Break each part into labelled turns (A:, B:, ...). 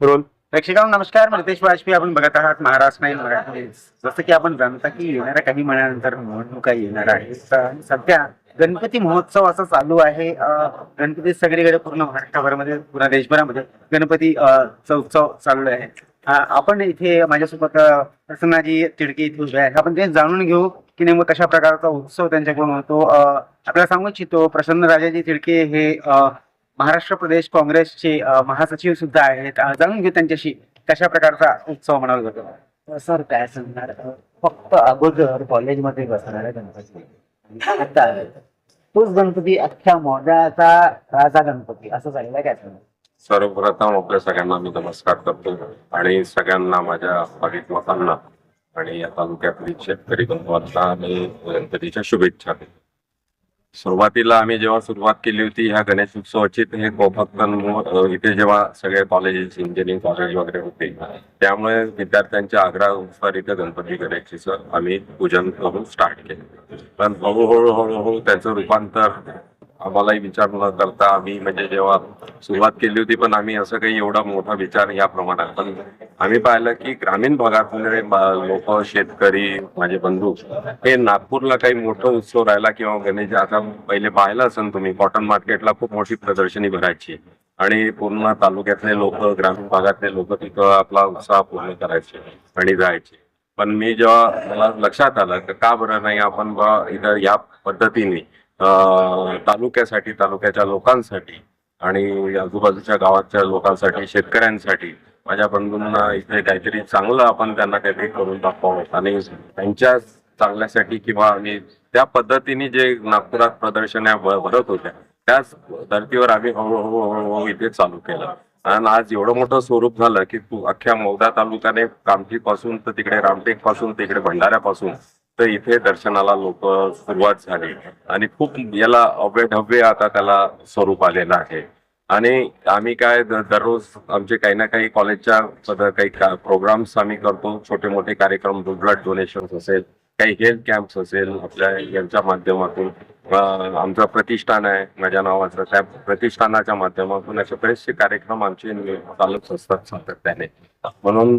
A: Role.
B: प्रेक्षकांनो नमस्कार. मी रितेश वाजपेयी. आपण बघत आहात महाराष्ट्र नाही मराठी जसं की आपण जाणता की येणाऱ्या काही महिन्यानंतर निवडणुका येणार आहे सध्या गणपती महोत्सव असा चालू आहे. गणपती सगळीकडे पूर्ण महाराष्ट्रभरामध्ये पूर्ण देशभरामध्ये गणपती चा उत्सव चालू आहे. आपण इथे माझ्यासोबत प्रसन्नाजी तिडके इथे उभे आहे आपण ते जाणून घेऊ की नेमकं कशा प्रकारचा उत्सव त्यांच्याकडून होतो. आपल्याला सांगू इच्छितो प्रसन्न राजाजी तिडके हे महाराष्ट्र प्रदेश काँग्रेसचे महासचिव सुद्धा आहेत. जाणून घेऊ त्यांच्याशी कशा प्रकारचा उत्सव मनवला जातो?
C: सर काय सांगणार? फक्त अगोदर कॉलेजमध्ये बसणारा गणपती. आता तोच गणपती अख्ख्या मोढ्याचा राजा गणपती. असं झालेला काय सांगणार?
D: सर्वप्रथम आपल्या सगळ्यांना मी नमस्कार करतो आणि सगळ्यांना माझ्या भाविक लोकांना आणि या तालुक्यातील शेतकरी बंधुवांना मी गणपतीच्या शुभेच्छा देतो. सुरुवातीला आम्ही जेव्हा सुरुवात केली होती ह्या गणेश उत्सवाची हे फक्त इथे जेव्हा सगळे कॉलेजेस इंजिनिअरिंग कॉलेज वगैरे होते त्यामुळे विद्यार्थ्यांच्या आग्रहानुसार इथे गणपती गणेशचं आम्ही पूजन करून स्टार्ट केलं. पण हळूहळू हळूहळू त्याचं रूपांतर आम्हालाही विचार न करता आम्ही म्हणजे जेव्हा सुरुवात केली होती पण आम्ही असं काही एवढा मोठा विचार या प्रमाणात पण आम्ही पाहिलं की ग्रामीण भागातले लोक शेतकरी माझे बंधू हे नागपूरला काही मोठं उत्सव राहिला किंवा गणेश आता पहिले पाहिलं असेल तुम्ही कॉटन मार्केटला खूप मोठी प्रदर्शनी भरायची आणि पूर्ण तालुक्यातले लोक ग्रामीण भागातले लोक तिथं आपला उत्साह पूर्ण करायचे आणि जायचे. पण मी जेव्हा मला लक्षात आलं की का बरं नाही आपण बा इथं या पद्धतीने तालुक्यासाठी तालुक्याच्या लोकांसाठी आणि आजूबाजूच्या गावाच्या लोकांसाठी शेतकऱ्यांसाठी माझ्या बंधूंना इथे काहीतरी चांगलं आपण त्यांना काहीतरी करून दाखवावं. आणि त्यांच्या चांगल्यासाठी किंवा आम्ही त्या पद्धतीने जे नागपुरात प्रदर्शना भरत होत्या त्याच धर्तीवर आम्ही हळूहळू हळूहळू इथे चालू केलं. आणि आज एवढं मोठं स्वरूप झालं की तू अख्ख्या मोगदा तालुक्याने कामठी पासून तर तिकडे रामटेकपासून तिकडे भंडाऱ्यापासून तर इथे दर्शनाला लोक सुरुवात झाली. आणि खूप याला अव्य आता त्याला स्वरूप आलेलं आहे. आणि आम्ही काय दररोज आमचे काही ना काही कॉलेजच्या काही प्रोग्राम्स आम्ही करतो. छोटे मोठे कार्यक्रम ब्लड डोनेशन असेल काही हेल्थ कॅम्प्स असेल आपल्या यांच्या माध्यमातून. आमचं प्रतिष्ठान आहे माझ्या नावाचं. त्या प्रतिष्ठानाच्या माध्यमातून असे बरेचसे कार्यक्रम आमचे चालूच असतात सातत्याने. म्हणून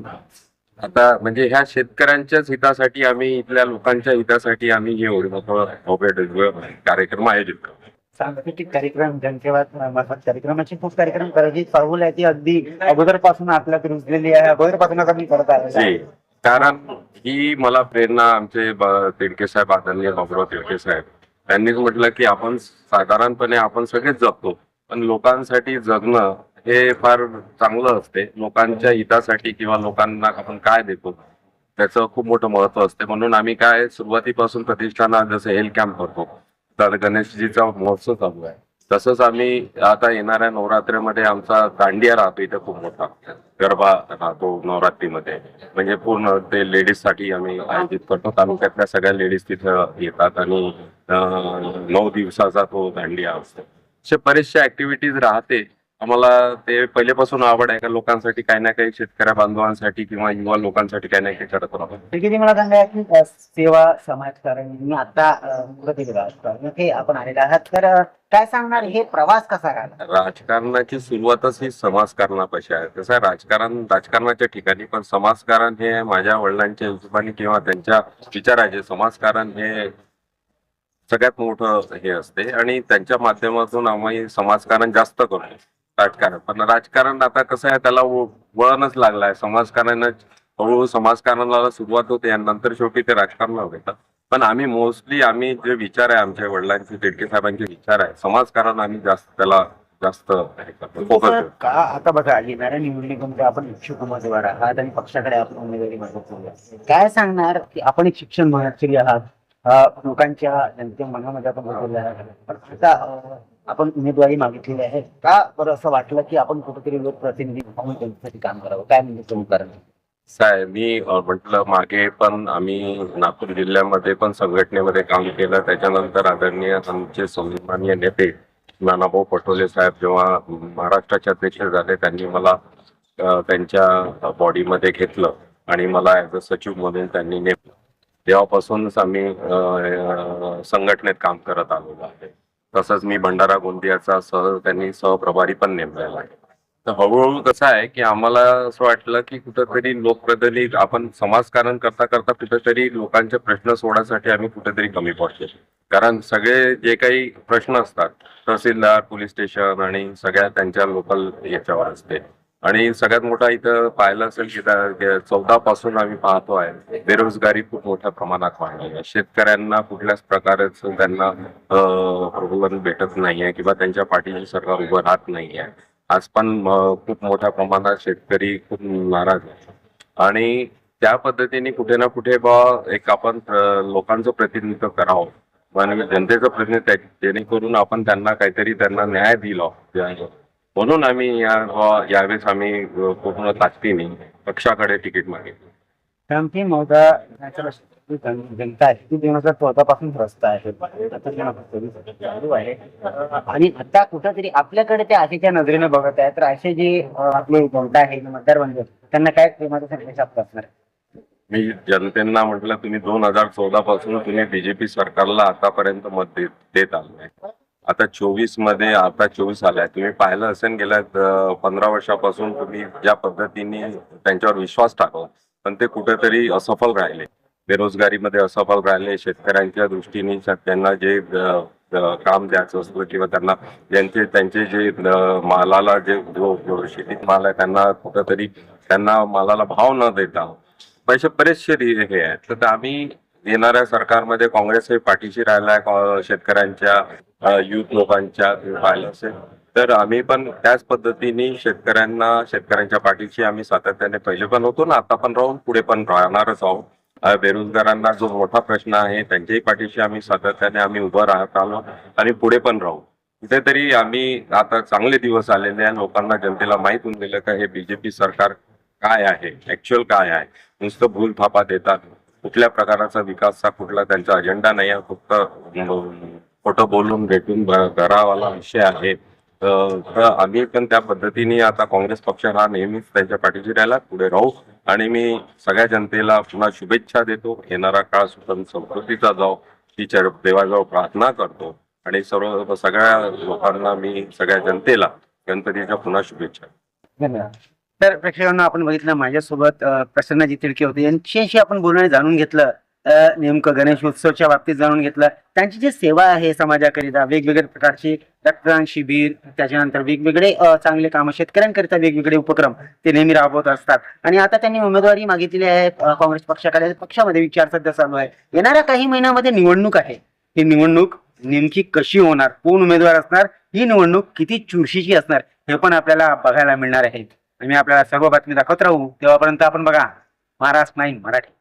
D: आता म्हणजे ह्या शेतकऱ्यांच्याच हितासाठी आम्ही इथल्या लोकांच्या हितासाठी आम्ही हे मोठं कार्यक्रम आयोजित करतो.
B: सांस्कृतिक कार्यक्रम जनसेवा मार्फत कार्यक्रमाचे खूप कार्यक्रम करायची. चालू आहे ती अगदी अगोदरपासून आपल्यात रुजलेली आहे. अगोदरपासूनच आम्ही करत आहे.
D: कारण ही मला प्रेरणा आमचे तिडके साहेब आदरणीय बाबुराव तिडके साहेब. त्यांनीच म्हटलं की आपण साधारणपणे आपण सगळेच जगतो. पण लोकांसाठी जगणं हे फार चांगलं असते. लोकांच्या हितासाठी किंवा लोकांना आपण काय देतो त्याचं खूप मोठं महत्त्व असते. म्हणून आम्ही काय सुरुवातीपासून प्रतिष्ठाना जसं हेल्थ कॅम्प करतो तर गणेशजीचा महोत्सव चालू आहे. तसंच आम्ही आता येणाऱ्या नवरात्रीमध्ये आमचा दांडिया राहतो इथे खूप मोठा. गरबा राहतो नवरात्रीमध्ये. म्हणजे पूर्ण ते लेडीजसाठी आम्ही आयोजित करतो. तालुक्यातल्या सगळ्या लेडीज तिथं येतात आणि नऊ दिवसाचा तो दांडिया असतो. असे बरेचसे ऍक्टिव्हिटीज राहते. आम्हाला ते पहिलेपासून आवड आहे का लोकांसाठी काही ना काही शेतकऱ्या बांधवांसाठी किंवा युवा लोकांसाठी काही ना काही करत राहतो
B: ठीक आहे मला सांगा की अ, सेवा समाजकारण मी आता हे आपण आलेले आहात. तर अ, काय सांगणार? हे प्रवास कसा राहिला?
D: राजकारणाची सुरुवातच ही समाजकारणापाशी आहे. कसं आहे राजकारण राजकारणाच्या ठिकाणी पण समाजकारण हे माझ्या वडिलांच्या हिशोबाने किंवा त्यांच्या विचाराचे समाजकारण हे सगळ्यात मोठं हे असते. आणि त्यांच्या माध्यमातून आम्ही समाजकारण जास्त करतो. राजकारण. पण राजकारण आता कसं आहे त्याला वळणच लागलं आहे समाजकारणानं हळूहळू समाजकारणाला सुरुवात होते आणि नंतर शेवटी ते राजकारणावर येतात पण आम्ही मोस्टली आम्ही जे विचार आहे आमच्या वडिलांचे तिडके साहेबांचे विचार आहे समाजकारण आम्ही जास्त त्याला जास्त हे.
B: का आता बघा येणाऱ्या निवडणुकीमध्ये आपण इच्छुक उमेदवार आहात आणि पक्षाकडे आपण उमेदवारी आहे. काय सांगणार की आपण एक शिक्षण मंत्री आहात? लोकांच्या जनते मनामध्ये आपण आहात. पण आता आपण उमेदवारी मागितलेली आहे. का बरं असं वाटलं की आपण कुठेतरी लोकप्रतिनिधी म्हणून त्यांच्यासाठी काम करावं? काय म्हणजे तुम्ही कारण?
D: साहेब मी म्हटलं मागे पण आम्ही नागपूर जिल्ह्यामध्ये पण संघटनेमध्ये काम केलं. त्याच्यानंतर आदरणीय आमचे सन्माननीय नेते नानाभाऊ पटोले साहेब जेव्हा महाराष्ट्राचे अध्यक्ष झाले त्यांनी मला त्यांच्या बॉडीमध्ये घेतलं आणि मला ऍज अ सचिव म्हणून त्यांनी नेमलं. तेव्हापासूनच आम्ही संघटनेत काम करत आलेलो आहे. तसंच मी भंडारा गोंदियाचा सह त्यांनी सहप्रभारी पण नेमलेला आहे. तर हळूहळू कसं आहे की आम्हाला असं वाटलं की कुठंतरी लोकप्रतिनिधी आपण समाजकारण करता करता कुठेतरी लोकांचे प्रश्न सोडायसाठी आम्ही कुठेतरी कमी पडतो कारण सगळे जे काही प्रश्न असतात तहसीलदार पोलीस स्टेशन आणि सगळ्या त्यांच्या लोकल याच्यावर असते. आणि सगळ्यात मोठा इथं पाहिलं असेल की चौदा पासून आम्ही पाहतो आहे. बेरोजगारी खूप मोठ्या प्रमाणात वाढली आहे. शेतकऱ्यांना कुठल्याच प्रकारचं त्यांना प्रबोधन भेटत नाहीये किंवा त्यांच्या पाठीशी सरकार उभं राहत नाहीये आज पण खूप मोठ्या प्रमाणात शेतकरी खूप नाराज आहे आणि त्या पद्धतीने कुठे ना कुठे बा एक आपण लोकांचं प्रतिनिधित्व करावं. आणि जनतेचं प्रतिनिधित्व जेणेकरून आपण त्यांना काहीतरी त्यांना न्याय दिला. म्हणून आम्ही या बुवा यावेळेस आम्ही पूर्ण ताकदीने पक्षाकडे तिकीट मागितलं.
C: क्रांती मौदा जनता आहे ती आहे. आता त्यांना भक्तगीत चालू आहे. आणि आता कुठंतरी आपल्याकडे ते आशेच्या नजरेने बघत आहे तर असे जे आपले जनता आहे मतदार त्यांना काय प्रेमाचा संदेश आपला असणार आहे?
D: मी जनतेना म्हटलं तुम्ही दोन हजार चौदा पासून तुम्ही बीजेपी सरकारला आतापर्यंत मत देत देत आलाय आता चोवीसमध्ये आता चोवीस आलाय. तुम्ही पाहिलं असेल गेल्या पंधरा वर्षापासून तुम्ही ज्या पद्धतीने त्यांच्यावर विश्वास टाकला पण ते कुठेतरी असफल राहिले. बेरोजगारीमध्ये असफल राहिले. शेतकऱ्यांच्या दृष्टीने त्यांना जे काम द्यायचं असतं किंवा त्यांना ज्यांचे त्यांचे जे मालाला जे शेतीत माल आहे त्यांना कुठेतरी त्यांना मालाला भाव न देता पैसे बरेचसे हे आहेत. तर आम्ही येणाऱ्या सरकारमध्ये काँग्रेस हे पाठीशी राहिला आहे शेतकऱ्यांच्या युथ लोकांच्या पाहिलं असेल तर आम्ही पण त्याच पद्धतीने शेतकऱ्यांना शेतकऱ्यांच्या पाठीशी आम्ही सातत्याने पहिले पण होतो ना आता पण राहून पुढे पण राहणारच आहोत. बेरोजगारांना जो मोठा प्रश्न आहे त्यांच्याही पाठीशी आम्ही सातत्याने आम्ही उभं राहत आलो आणि पुढे पण राहू. कुठेतरी आम्ही आता चांगले दिवस आलेले आहे लोकांना जनतेला माहीत होऊन गेलं का हे बीजेपी सरकार काय आहे ऍक्च्युअल काय आहे? नुसतं भूल थापा देतात. कुठल्या प्रकारचा विकासचा कुठला त्यांचा अजेंडा नाही आहे फक्त खोटं बोलून भेटून घरावाला विषय आहे. तर आम्ही पण त्या पद्धतीने आता काँग्रेस पक्ष हा नेहमीच त्यांच्या पाठीशी राहिला पुढे राहू. आणि मी सगळ्या जनतेला पुन्हा शुभेच्छा देतो. येणारा काळ सुद्धा संस्कृतीचा जाओ. ही देवाजवळ प्रार्थना करतो. आणि सर्व सगळ्या लोकांना मी सगळ्या जनतेला गणपतीच्या पुन्हा शुभेच्छा
C: धन्यवाद.
B: तर प्रेक्षकांना आपण बघितलं माझ्यासोबत अ, प्रसन्नजी तिडके होते. यांच्याशी आपण बोलणं जाणून घेतलं. नेमकं गणेश उत्सवच्या बाबतीत जाणून घेतलं. त्यांची जी सेवा आहे समाजाकरिता वेगवेगळ्या प्रकारचे रक्तदान शिबिर त्याच्यानंतर वेगवेगळे चांगले कामं शेतकऱ्यांकरिता वेगवेगळे उपक्रम ते नेहमी राबवत असतात. आणि आता त्यांनी उमेदवारी मागितली आहे काँग्रेस पक्षाकडे. पक्षामध्ये विचार सध्या चालू आहे. येणाऱ्या काही महिन्यामध्ये निवडणूक आहे. ही निवडणूक नेमकी कशी होणार? कोण उमेदवार असणार? ही निवडणूक किती चुरशीची असणार? हे पण आपल्याला बघायला मिळणार आहे. आम्ही आपल्याला सर्व बातमी दाखवत राहू. तेव्हापर्यंत आपण बघा महाराष्ट्र नाईन मराठी.